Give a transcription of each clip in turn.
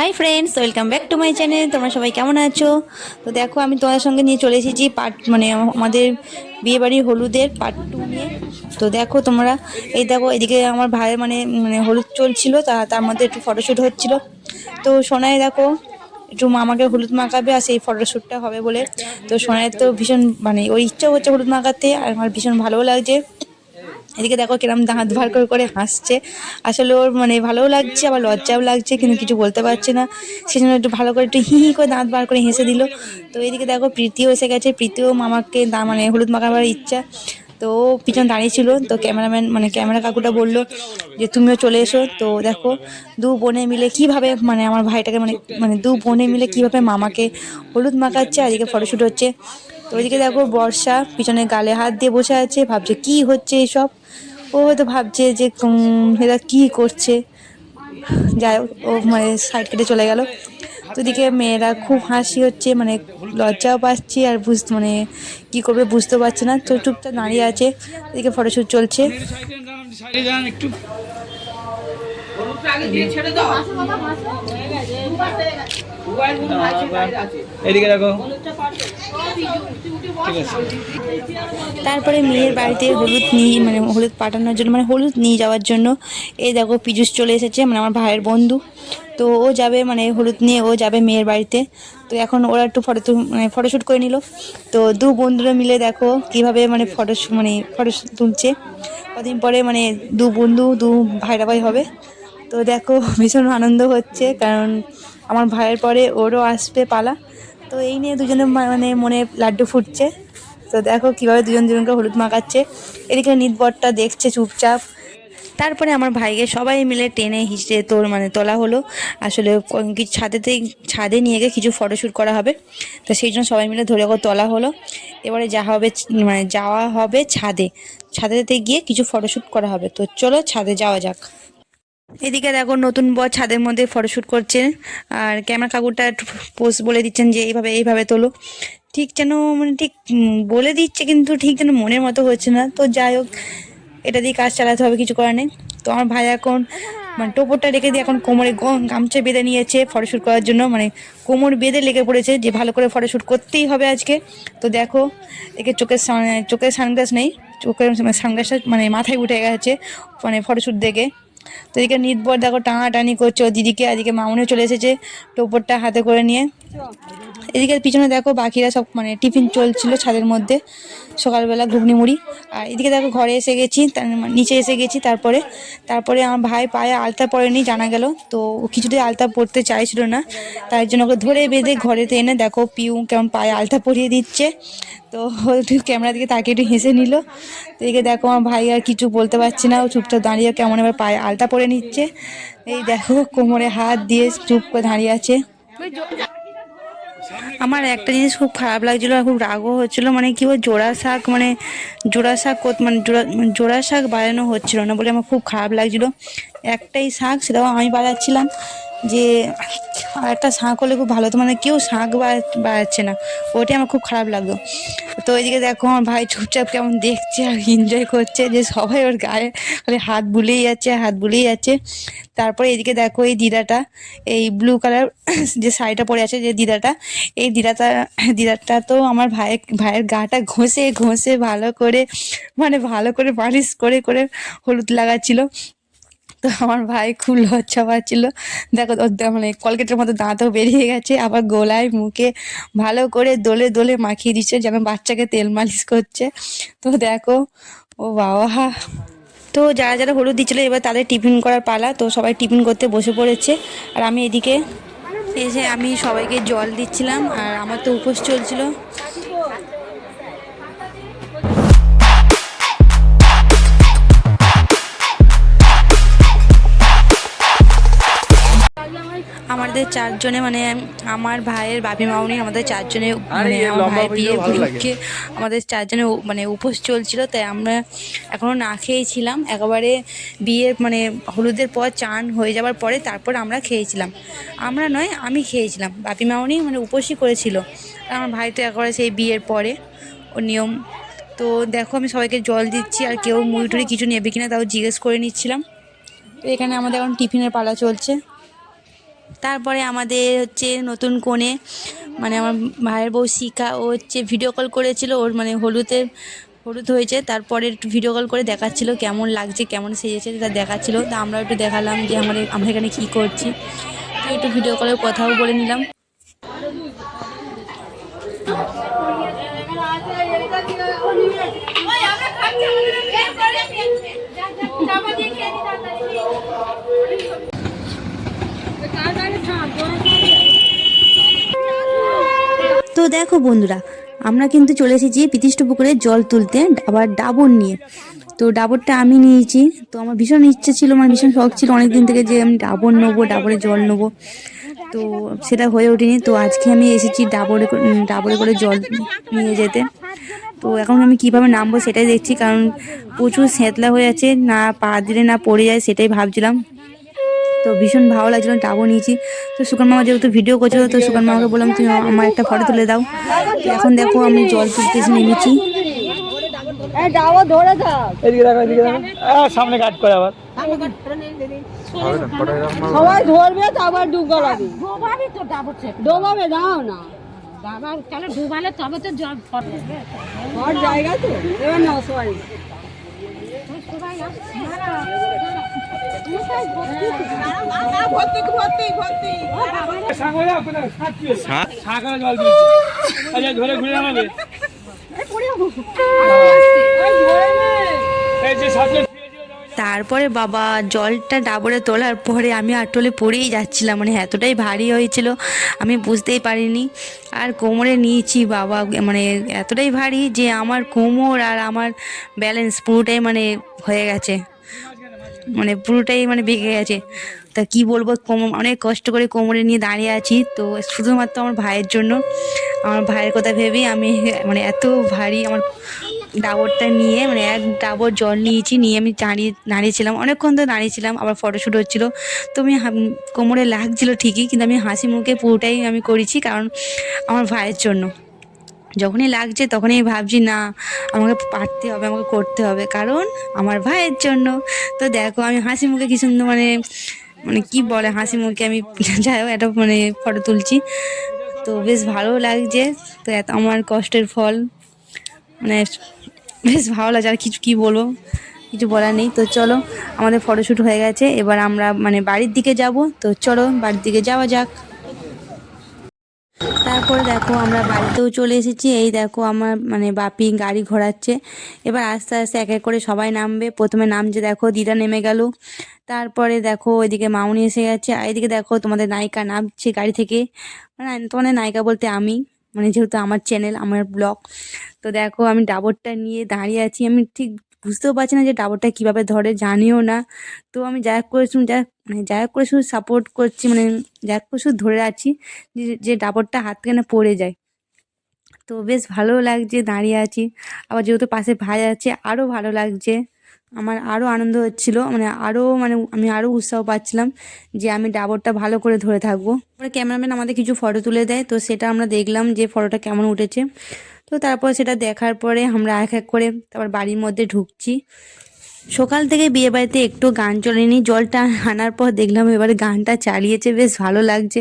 Hi friends welcome back to my channel তোমরা সবাই কেমন আছো? তো দেখো, আমি তোমাদের সঙ্গে নিয়ে চলে এসেছি পার্ট মানে আমাদের বিয়েবাড়ির হলুদের পার্ট টু নিয়ে। তো দেখো, তোমরা, এই দেখো, এদিকে আমার ভাইয়ের মানে মানে হলুদ চলছিল, তা, তার মধ্যে একটু ফটোশ্যুট হচ্ছিল। তো সোনায় দেখো, একটু মামাকে হলুদ মাখাবে, আর সেই ফটোশ্যুটটা হবে বলে। তো সোনায় তো ভীষণ মানে ওই ইচ্ছা হচ্ছে হলুদ মাখাতে, আর আমার ভীষণ ভালোও লাগছে। এদিকে দেখো কিরম দাঁত ভার করে করে হাসছে। আসলে ওর মানে ভালোও লাগছে, আবার লজ্জাও লাগছে, কিন্তু কিছু বলতে পারছে না। সেই জন্য একটু ভালো করে একটু হি হি করে দাঁত বার করে হেসে দিল। তো এদিকে দেখো প্রীতিও এসে গেছে। প্রীতিও মামাকে মানে হলুদ মাখাবার ইচ্ছা। তো পিছন দাঁড়িয়ে ছিল। তো ক্যামেরাম্যান মানে ক্যামেরা কাকুটা বলল যে, তুমিও চলে এসো। তো দেখো দু বোনে মিলে কীভাবে মানে আমার ভাইটাকে মানে মানে দু বোনে মিলে কীভাবে মামাকে হলুদ মাখাচ্ছে এদিকে ফটোশ্যুট হচ্ছে। তো ওইদিকে দেখো বর্ষা, পিছনে গালে হাত দিয়ে বসে আছে, ভাবছে কি হচ্ছে এইসব ও হয়তো ভাবছে যে এরা কি করছে? যাই ও মানে সাইড কেটে চলে গেল। তো দিকে মেয়েরা খুব হাসি হচ্ছে মানে লজ্জাও পাচ্ছি আর বুঝতে মানে কি করবে বুঝতে পারছে না। তো চুপচাপ দাঁড়িয়ে আছে এদিকে ফটোশ্যুট চলছে। এদিকে দেখো। তারপরে মেয়ের বাড়িতে হলুদ নিয়ে মানে হলুদ পাঠানোর জন্য মানে হলুদ নিয়ে যাওয়ার জন্য, এই দেখো পীযুষ চলে এসেছে মানে আমার ভাইয়ের বন্ধু। তো ও যাবে মানে হলুদ নিয়ে, ও যাবে মেয়ের বাড়িতে। তো এখন ওরা একটু ফটো মানে ফটোশ্যুট করে নিল। তো দু বন্ধুরা মিলে দেখো কীভাবে মানে ফটো মানে ফটো তুলছে। কদিন পরে মানে দু বন্ধু, দু ভাইরা ভাই হবে। তো দেখো ভীষণ আনন্দ হচ্ছে, কারণ আমার ভাইয়ের পরে ওরও আসবে পালা। তো এই নিয়ে দুজনে মানে মনে লাড্ডু ফুটছে। তো দেখো কীভাবে দুজন দুজনকে হলুদ মাখাচ্ছে। এদিকে নিতবরটা দেখছে চুপচাপ। তারপরে আমার ভাইকে সবাই মিলে টেনে হিসড়ে তোর মানে তোলা হলো। আসলে ছাদেতে ছাদে নিয়ে গিয়ে কিছু ফটোশ্যুট করা হবে। তো সেই জন্য সবাই মিলে ধরে করে তোলা হলো। এবারে যা হবে মানে যাওয়া হবে ছাদে। ছাদেতে গিয়ে কিছু ফটোশ্যুট করা হবে। তো চলো ছাদে যাওয়া যাক। এদিকে দেখো নতুন বর ছাদের মধ্যে ফটোশ্যুট করছে। আর ক্যামেরা কাকুরটা পোস্ট বলে দিচ্ছেন যে এইভাবে এইভাবে তোলো। ঠিক যেন মানে ঠিক বলে দিচ্ছে কিন্তু ঠিক যেন মনের মতো হচ্ছে না। তো যাই হোক, এটা দিয়ে কাজ চালাতে হবে, কিছু করার নেই। তো আমার ভাই এখন মানে টোপরটা রেখে দিয়ে এখন কোমরে গামছা বেঁধে নিয়েছে ফটোশ্যুট করার জন্য। মানে কোমর বেঁধে লেগে পড়েছে যে ভালো করে ফটোশ্যুট করতেই হবে আজকে। তো দেখো, একে চোখের চোখের সানগ্লাস নেই। চোখের সানগ্লাসটা মানে মাথায় উঠে গেছে মানে ফটোশ্যুট দেখে। তো এদিকে নিতবর দেখো টানাটানি করছে ও দিদিকে, এদিকে মামুনিও চলে এসেছে, টোপরটা হাতে করে নিয়ে। এদিকে পিছনে দেখো, বাকিরা সব মানে টিফিন চলছিল ছাদের মধ্যে, সকালবেলা ঘুগনি মুড়ি আর এদিকে দেখো, ঘরে এসে গেছি, তার মানে নিচে এসে গেছি তারপরে। তারপরে আমার ভাই পায়ে আলতা পরেনি, জানা গেল। তো কিছুতেই আলতা পরতে চাইছিল না। তাই জন্য ওকে ধরে বেঁধে ঘরেতে এনে দেখো, পিউ কেমন পায়ে আলতা পরিয়ে দিচ্ছে। তো ক্যামেরা দিকে তাকে একটু হেসে নিল। তো এদিকে দেখো, আমার ভাই আর কিছু বলতে পারছে না। ও চুপচাপ দাঁড়িয়ে কেমন এবার পায়ে আলতা পরে নিচ্ছে। এই দেখো, কোমরে হাত দিয়ে চুপ করে দাঁড়িয়ে আছে। আমার একটা জিনিস খুব খারাপ লাগছিল আর খুব রাগও হচ্ছিল মানে কি বল জোড়া শাক মানে জোড়া শাক মানে জোড়া জোড়া শাক বাড়ানো হচ্ছিল না বলে আমার খুব খারাপ লাগছিল। একটাই শাক সেটাও আমি বাজাচ্ছিলাম যে একটা শাক হলে খুব ভালো হতো। মানে কেউ শাক বা- বাজাচ্ছে না। ওটাই আমার খুব খারাপ লাগল তো এদিকে দেখো, আমার ভাই চুপচাপ কেমন দেখছে আর এনজয় করছে যে সবাই ওর গায়ে খালি হাত বুলেই যাচ্ছে, হাত বুলেই যাচ্ছে। তারপরে এদিকে দেখো এই দিদাটা, এই ব্লু কালার যে শাড়িটা পরে আছে যে দিদাটা, এই দিদাটা দিদাটা তো আমার ভাইয়ের ভাইয়ের গাটা ঘষে ঘষে ভালো করে মানে ভালো করে পালিশ করে করে হলুদ লাগাচ্ছিল। তো আমার ভাই খুব লজ্জা পাচ্ছিল দেখো মানে কলকেটের মতো দাঁতও বেরিয়ে গেছে, আবার গোলায় মুখে ভালো করে দোলে দোলে মাখিয়ে দিচ্ছে, যেন বাচ্চাকে তেল মালিশ করছে। তো দেখো, ও বাবা। তো যারা যারা হলুদ দিচ্ছিল, এবার তাদের টিফিন করার পালা। তো সবাই টিফিন করতে বসে পড়েছে। আর আমি এদিকে এসে আমি সবাইকে জল দিচ্ছিলাম, আর আমার তো উপোস চলছিল। আমাদের চারজনে মানে আমার ভাইয়ের বাপি মাউনি আমাদের চারজনে মানে আমার ভাইয়ের ভিডিও বিয়ে উপলক্ষে আমাদের চারজনে মানে উপোস চলছিল তাই আমরা এখনও না খেয়েছিলাম। একেবারে বিয়ের মানে হলুদের পর চান হয়ে যাওয়ার পরে তারপর আমরা খেয়েছিলাম। আমরা নয় আমি খেয়েছিলাম। বাপি মাউনি মানে উপোসই করেছিল। আমার ভাই তো একেবারে সেই বিয়ের পরে ও নিয়ম। তো দেখো আমি সবাইকে জল দিচ্ছি আর কেউ মুড়ি টুড়ি কিছু নেবে কিনা তাও জিজ্ঞেস করে নিচ্ছিলাম। তো এখানে আমাদের এখন টিফিনের পালা চলছে। তারপরে আমাদের হচ্ছে নতুন কোণে মানে আমার ভাইয়ের বউ শিখা ও হচ্ছে ভিডিও কল করেছিল ওর মানে হলুদের হলুদ হয়েছে তারপরে একটু ভিডিও কল করে দেখাচ্ছিল কেমন লাগছে কেমন সেজেছে তা দেখাচ্ছিল তা আমরা একটু দেখালাম যে আমরা আমরা এখানে কী করছি তো একটু ভিডিও কলের কথাও বলে নিলাম তো দেখো বন্ধুরা, আমরা কিন্তু চলে এসেছি পিতিষ্ঠ পুকুরে জল তুলতে, আবার ডাবর নিয়ে। তো ডাবরটা আমি নিয়েছি। তো আমার ভীষণ ইচ্ছে ছিল আমার ভীষণ শখ ছিল অনেক দিন থেকে যে আমি ডাবর নেব, ডাবরে জল নেব। তো সেটা হয়ে ওঠেনি। তো আজকে আমি এসেছি ডাবরে ডাবরে করে জল নিয়ে যেতে। তো এখন আমি কীভাবে নামবো সেটাই দেখছি, কারণ প্রচুর স্যাঁতলা হয়ে আছে, না পা দিলে না পড়ে যায়, সেটাই ভাবছিলাম। তো ভীষণ ভালো লাগছিল ডাবও নিয়েছি। তো সুকান মামা যেহেতু ভিডিও করছিল তো সুকান মামাকে বললাম তুমি আমার একটা ফটো তুলে দাও। এখন দেখো আমি জল তুলতে নেমেছি। এই ডাবো ধরে থাক এদিকে দেখো এদিকে দেখো। আহ, সামনে কাট করে আবার। সবাই ধরবে তারপর ডুববা লাগে ডোবাবি তো ডাবর ডোবাবে দাও না। ডাবার তাহলে ডুবালে তবে তো জল জায়গা তো এবার নাও সবাই। সবাই তারপরে বাবা জলটা ডাবরে তোলার পরে আমি আটলে পড়েই যাচ্ছিলাম মানে এতটাই ভারী হয়েছিল, আমি বুঝতেই পারিনি। আর কোমরে নিয়েছি বাবা মানে এতটাই ভারী যে আমার কোমর আর আমার ব্যালেন্স পুরোটাই মানে হয়ে গেছে। মানে পুরোটাই মানে বেঁকে গেছে। তা কি বলব কোমর অনেক কষ্ট করে কোমরে নিয়ে দাঁড়িয়ে আছি। তো শুধুমাত্র আমার ভাইয়ের জন্য। আমার ভাইয়ের কথা ভেবেই আমি মানে এত ভারী আমার ডাবরটা নিয়ে মানে এক ডাবর জল নিয়েছি, নিয়ে আমি দাঁড়িয়ে, দাঁড়িয়েছিলাম। অনেকক্ষণ তো দাঁড়িয়েছিলাম, আবার ফটোশ্যুট হচ্ছিল। তো আমি কোমরে লাগছিল ঠিকই, কিন্তু আমি হাসি মুখে পুরোটাই আমি করেছি, কারণ আমার ভাইয়ের জন্য। যখনই লাগছে তখনই ভাবছি, না, আমাকে পারতে হবে, আমাকে করতে হবে। কারণ আমার ভাইয়ের জন্য। তো দেখো, আমি হাসি মুখে কি সুন্দর মানে মানে কি বলে হাসি মুখে, আমি যাই হোক, একটা মানে ফটো তুলছি। তো বেশ ভালো লাগছে। তো এত, আমার কষ্টের ফল। মানে বেশ ভালো লাগছে, আর কিছু কি বলব? কিছু বলার নেই। তো চলো, আমাদের ফটোশ্যুট হয়ে গেছে। এবার আমরা মানে বাড়ির দিকে যাব। তো চলো, বাড়ির দিকে যাওয়া যাক। তারপরে দেখো আমরা বাড়িতেও চলে এসেছি। এই দেখো আমার মানে বাপি গাড়ি ঘোরাচ্ছে। এবার আস্তে আস্তে এক এক করে সবাই নামবে। প্রথমে নামছে দেখো, দিদা নেমে গেল। তারপরে দেখো ওইদিকে মাউনি এসে গেছে। আর এদিকে দেখো তোমাদের নায়িকা নামছে গাড়ি থেকে। মানে তোমাদের নায়িকা বলতে আমি। মানে যেহেতু আমার চ্যানেল আমার ব্লগ তো দেখো আমি ডাবরটা নিয়ে দাঁড়িয়ে আছি। আমি ঠিক বুঝতেও পারছি না যে ডাবরটা কীভাবে ধরে জানিও না। তো আমি যা করে শুধু যা মানে যা করে শুধু সাপোর্ট করছি মানে যা করে শুধু ধরে আছি যে যে ডাবরটা হাত থেকে না পড়ে যায়। তো বেশ ভালো লাগছে দাঁড়িয়ে আছি। আবার যেহেতু পাশে ভাই আছে আরও ভালো লাগছে। আমার আরও আনন্দ হচ্ছিল মানে আরও মানে আমি আরও উৎসাহ পাচ্ছিলাম যে আমি ডাবরটা ভালো করে ধরে থাকব। ক্যামেরাম্যান আমাদের কিছু ফটো তুলে দেয়, তো সেটা আমরা দেখলাম যে ফটোটা কেমন উঠেছে। তো তারপর সেটা দেখার পরে আমরা এক এক করে তারপর বাড়ির মধ্যে ঢুকছি। সকাল থেকে বিয়ে বাড়িতে একটু গান চলেনি। জলটা আনার পর দেখলাম এবারে গানটা চালিয়েছে, বেশ ভালো লাগছে।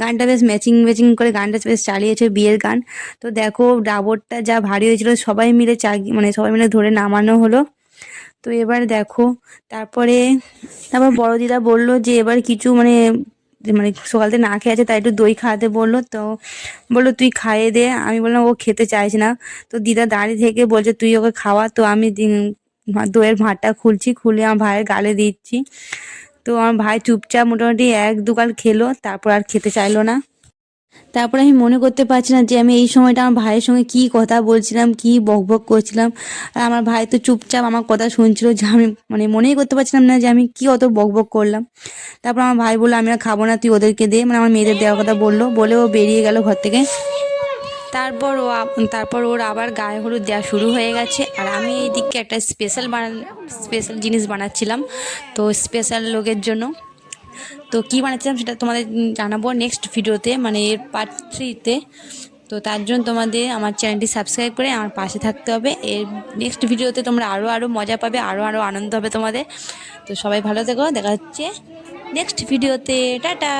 গানটা বেশ ম্যাচিং ম্যাচিং করে গানটা বেশ চালিয়েছে বিয়ের গান। তো দেখো ডাবরটা যা ভারী হয়েছিল, সবাই মিলে চাগি মানে সবাই মিলে ধরে নামানো হলো। তো এবার দেখো, তারপরে তারপর বড় দিদা বলল যে এবার কিছু মানে মানে সকাল থেকে না খেয়ে আছে, তাই একটু দই খাওয়াতে বলল। তো বলল, তুই খাইয়ে দে। আমি বললাম, ও খেতে চাইছে না। তো দিদা দাঁড়িয়ে থেকে বলছে, তুই ওকে খাওয়া। তো আমি দইয়ের ভাঁড়টা খুলছি, খুলে আমার ভাইয়ের গালে দিচ্ছি। তো আমার ভাই চুপচাপ মোটামুটি এক দুকাল খেলো, তারপর আর খেতে চাইলো না। তারপর আমি মনে করতে পারছি না যে আমি এই সময়টা আমার ভাইয়ের সঙ্গে কি কথা বলছিলাম, কি বক বক করছিলাম। আর আমার ভাই তো চুপচাপ আমার কথা শুনছিল যে আমি মানে মনেই করতে পারছিলাম না যে আমি কি অত বক বক করলাম। তারপর আমার ভাই বলল, আমি আর খাব না, তুই ওদেরকে দে। মানে আমার মেয়েদের দেওয়ার কথা বলল। বলে ও বেরিয়ে গেল ঘর থেকে। তারপর ও তারপর ওর আবার গায়ে হলুদ দেওয়া শুরু হয়ে গেছে। আর আমি এইদিকে একটা স্পেশাল বানান স্পেশাল জিনিস বানাচ্ছিলাম। তো স্পেশাল লোকের জন্য। তো কী বানাচ্ছিলাম সেটা তোমাদের জানাব নেক্সট ভিডিওতে মানে এর পার্ট থ্রিতে তো তার জন্য তোমাদের আমার চ্যানেলটি সাবস্ক্রাইব করে আমার পাশে থাকতে হবে। এর নেক্সট ভিডিওতে তোমরা আরও আরও মজা পাবে আরও আরও আনন্দ হবে তোমাদের। তো সবাই ভালো থেকো, দেখা হচ্ছে নেক্সট ভিডিওতে টাটা!